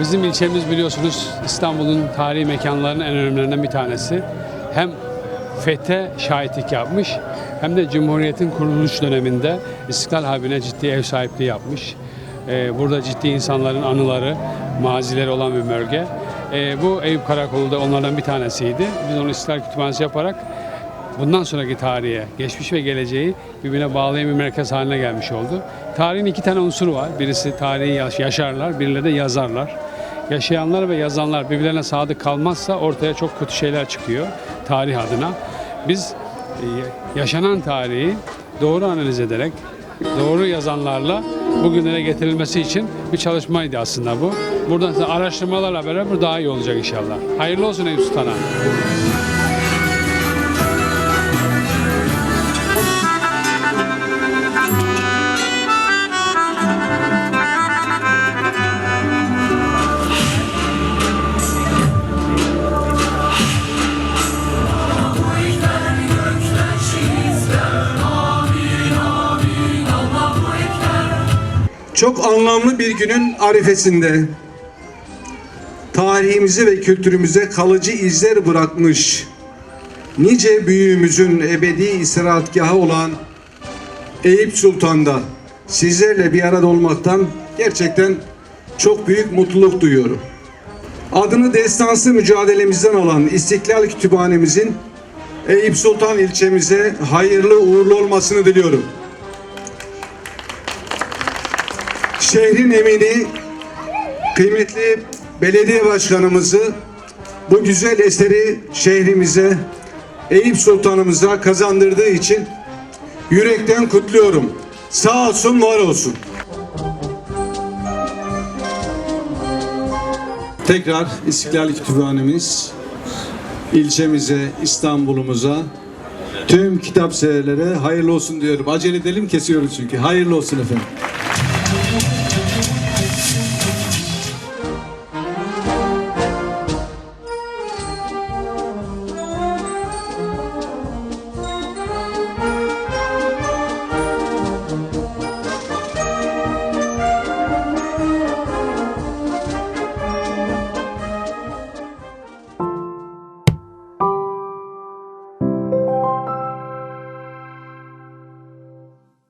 Bizim ilçemiz biliyorsunuz İstanbul'un tarihi mekanlarının en önemlilerinden bir tanesi. Hem fethe şahitlik yapmış hem de Cumhuriyet'in kuruluş döneminde İstiklal Harbi'ne ciddi ev sahipliği yapmış. Ee, burada ciddi insanların anıları, mazileri olan bir bölge. Ee, bu Eyüp Karakolu da onlardan bir tanesiydi. Biz onu İstiklal Kütüphanesi yaparak bundan sonraki tarihe, geçmiş ve geleceği birbirine bağlayan bir merkez haline gelmiş oldu. Tarihin iki tane unsuru var. Birisi tarihi yaş- yaşarlar, birileri de yazarlar. Yaşayanlar ve yazanlar birbirlerine sadık kalmazsa ortaya çok kötü şeyler çıkıyor tarih adına. Biz e, yaşanan tarihi doğru analiz ederek, doğru yazanlarla bugünlere getirilmesi için bir çalışmaydı aslında bu. Buradan araştırmalarla beraber daha iyi olacak inşallah. Hayırlı olsun Eyüp Sultan'a. Çok anlamlı bir günün arifesinde tarihimize ve kültürümüze kalıcı izler bırakmış nice büyüğümüzün ebedi istirahatgahı olan Eyüp Sultan'da sizlerle bir arada olmaktan gerçekten çok büyük mutluluk duyuyorum. Adını destansı mücadelemizden alan İstiklal Kütüphanemizin Eyüp Sultan ilçemize hayırlı uğurlu olmasını diliyorum. Şehrin emini kıymetli belediye başkanımızı bu güzel eseri şehrimize Eyüp Sultanımıza kazandırdığı için yürekten kutluyorum. Sağ olsun, var olsun. Tekrar İstiklal Kütüphanemiz ilçemize, İstanbul'umuza tüm kitap severlere hayırlı olsun diyorum. Acele edelim kesiyoruz çünkü. Hayırlı olsun efendim.